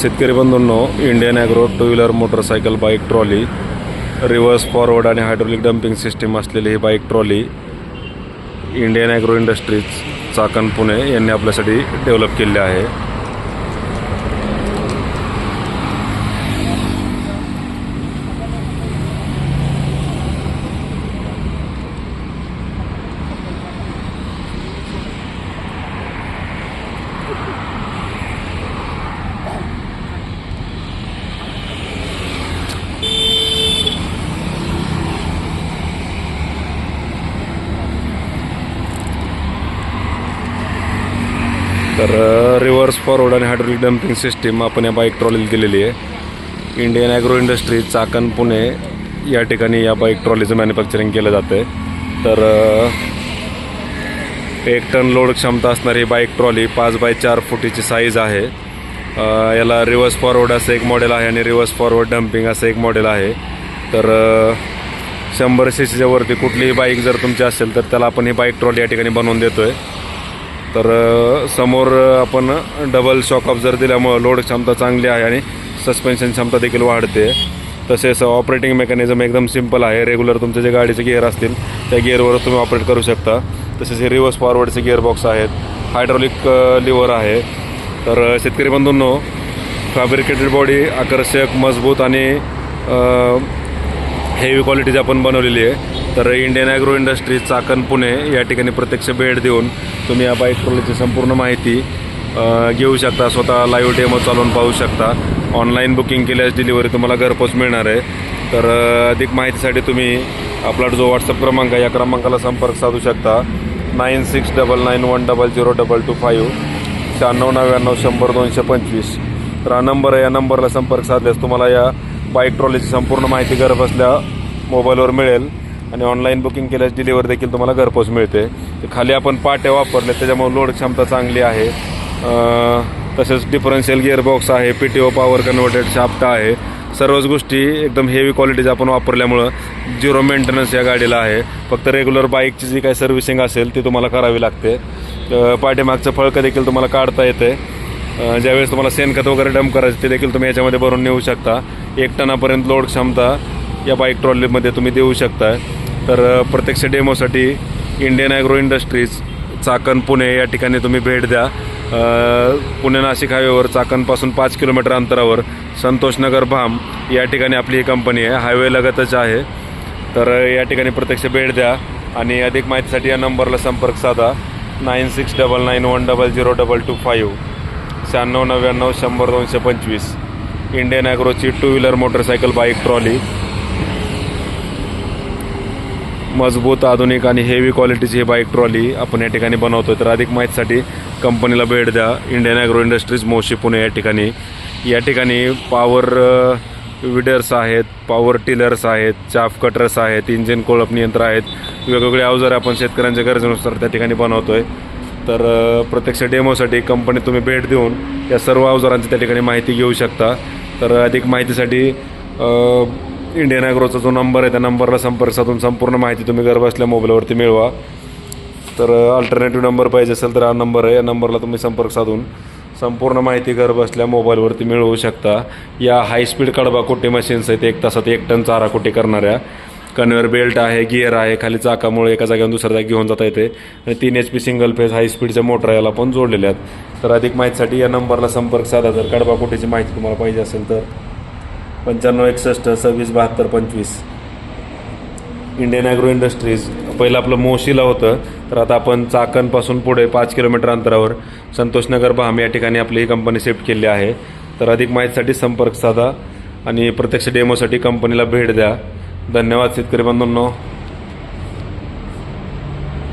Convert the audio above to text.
शेतकरी बंधूंनो Indian Agro two wheeler motorcycle bike trolley reverse forward आणि hydraulic dumping system असलेली ही bike trolley Indian Agro Industries Chakan Pune यांनी आपल्यासाठी develop केली आहे. तर रिव्हर्स फॉरवर्ड आणि हायड्रोलिक डम्पिंग सिस्टीम आपण या बाईक ट्रॉलीला दिलेली आहे. Indian agro industry Chakan Pune या ठिकाणी या बाईक ट्रॉलीचं मॅन्युफॅक्चरिंग केलं जातं आहे तर एक टन लोड क्षमता असणारी बाईक ट्रॉली पाच बाय चार फुटीची साईज आहे. याला रिव्हर्स फॉरवर्ड असं एक मॉडेल आहे आणि रिव्हर्स फॉरवर्ड डम्पिंग असं एक मॉडेल आहे. तर शंभर सी सीच्यावरती कुठलीही बाईक जर तुमची असेल तर त्याला आपण ही बाईक ट्रॉली या ठिकाणी बनवून देतो आहे तर समोर आपण डबल शॉक ऑब्झर दिल्यामुळं लोड क्षमता चांगली आहे आणि सस्पेन्शन क्षमता देखील वाढते. तसेच ऑपरेटिंग मेकॅनिझम एकदम सिंपल आहे. रेग्युलर तुमचे जे गाडीचे गिअर असतील त्या गिअरवर तुम्ही ऑपरेट करू शकता. तसेच हे रिव्हर्स फॉरवर्डचे गिअर बॉक्स आहेत हायड्रॉलिक लिव्हर आहे. तर शेतकरी बंधूंनो फॅब्रिकेटेड बॉडी आकर्षक मजबूत आणि हेवी क्वालिटीची आपण बनवलेली आहे तर Indian agro industries Chakan Pune या ठिकाणी प्रत्यक्ष भेट देऊन तुम्ही या बाईक ट्रॉलीची संपूर्ण माहिती घेऊ शकता. स्वतः लाईव्ह डेमो चालवून पाहू शकता. ऑनलाईन बुकिंग केल्यास डिलिव्हरी तुम्हाला घरपोच मिळणार आहे. तर अधिक माहितीसाठी तुम्ही आपला जो व्हॉट्सअप क्रमांक आहे या क्रमांकाला संपर्क साधू शकता. Nine six double nine one double zero double two five शहाण्णव नव्याण्णव शंभर दोनशे पंचवीस. तर हा नंबर आहे या नंबरला संपर्क साधल्यास तुम्हाला या बाईक ट्रॉलीची संपूर्ण माहिती घरबसल्या मोबाईलवर मिळेल. आणि ऑनलाईन बुकिंग केल्यास डिलिव्हरी देखील तुम्हाला घरपोच मिळते. खाली आपण पाट्या वापरल्या त्याच्यामुळे लोड क्षमता चांगली आहे. तसेच डिफरन्शियल गिअरबॉक्स आहे P T O power converted shaft आहे. सर्वच गोष्टी एकदम हेवी क्वालिटीच्या आपण वापरल्यामुळं झिरो मेंटेनन्स या गाडीला आहे. फक्त रेग्युलर बाईकची जी काही सर्व्हिसिंग असेल ती तुम्हाला करावी लागते. पाठीमागचं फळकं देखील तुम्हाला काढता येते. ज्यावेळेस तुम्हाला शेणखत वगैरे डंप करायचं ते देखील तुम्ही याच्यामध्ये भरून नेऊ शकता. एक टनापर्यंत लोड क्षमता या बाईक ट्रॉलीमध्ये तुम्ही देऊ शकता. तर प्रत्यक्ष डेमोसाठी Indian agro industries Chakan Pune या ठिकाणी तुम्ही भेट द्या. पुणे नाशिक हायवेवर चाकणपासून पाच किलोमीटर अंतरावर संतोषनगर भाम या ठिकाणी आपली ही कंपनी आहे. हायवे लगतच आहे. तर या ठिकाणी प्रत्यक्ष भेट द्या आणि अधिक माहितीसाठी या नंबरला संपर्क साधा. Nine six double nine one double zero double two five. शहाण्णव नव्याण्णव शंभर दोनशे पंचवीस. Indian ॲग्रोची two wheeler motorcycle bike trolley. मजबूत आधुनिक आणि हेवी क्वालिटीची ही बाईक ट्रॉली आपण या ठिकाणी बनवतो तर अधिक माहितीसाठी कंपनीला भेट द्या. Indian Agro Industries Moshi Pune या ठिकाणी. या ठिकाणी पॉवर विडर्स uh, आहेत पॉवर टिलर्स आहेत चाफ कटर्स आहेत इंजिन कोळप यंत्र आहेत. वेगवेगळे अवजारे आपण शेतकऱ्यांच्या गरजेनुसार त्या ठिकाणी बनवतो आहे तर uh, प्रत्यक्ष डेमोसाठी कंपनीत तुम्ही भेट देऊन या सर्व अवजारांची त्या ठिकाणी माहिती घेऊ शकता. तर अधिक माहितीसाठी uh, इंडियन ॲग्रोचा जो नंबर आहे त्या नंबरला संपर्क साधून संपूर्ण माहिती तुम्ही घरबसल्या मोबाईलवरती मिळवा. तर अल्टरनेटिव्ह नंबर पाहिजे असेल तर हा नंबर आहे. या नंबरला तुम्ही संपर्क साधून संपूर्ण माहिती घर बसल्या मोबाईलवरती मिळवू शकता. या हायस्पीड कडबा कुट्टी मशीन्स आहेत एक तासात एक टन चारा कुट्टी करणाऱ्या. कन्व्हेअर बेल्ट आहे गिअर आहे खाली चाकामुळे एका जागेवर दुसऱ्या जागी घेऊन जाता येते. आणि तीन H P single phase high स्पीडच्या motor याला पण जोडलेले आहेत. तर अधिक माहितीसाठी या नंबरला संपर्क साधा. जर कडबा कुट्टीची माहिती तुम्हाला पाहिजे असेल तर. पंच्याण्णव एकसष्ट सव्वीस बहात्तर पंचवीस. इंडियन ॲग्रो इंडस्ट्रीज पहिलं आपलं मोशीला होतं तर आता आपण चाकणपासून पुढे पाच किलोमीटर अंतरावर संतोषनगर भाम या ठिकाणी आपली ही कंपनी शिफ्ट केली आहे. तर अधिक माहितीसाठी संपर्क साधा आणि प्रत्यक्ष डेमोसाठी कंपनीला भेट द्या. धन्यवाद शेतकरी बंधूंनो.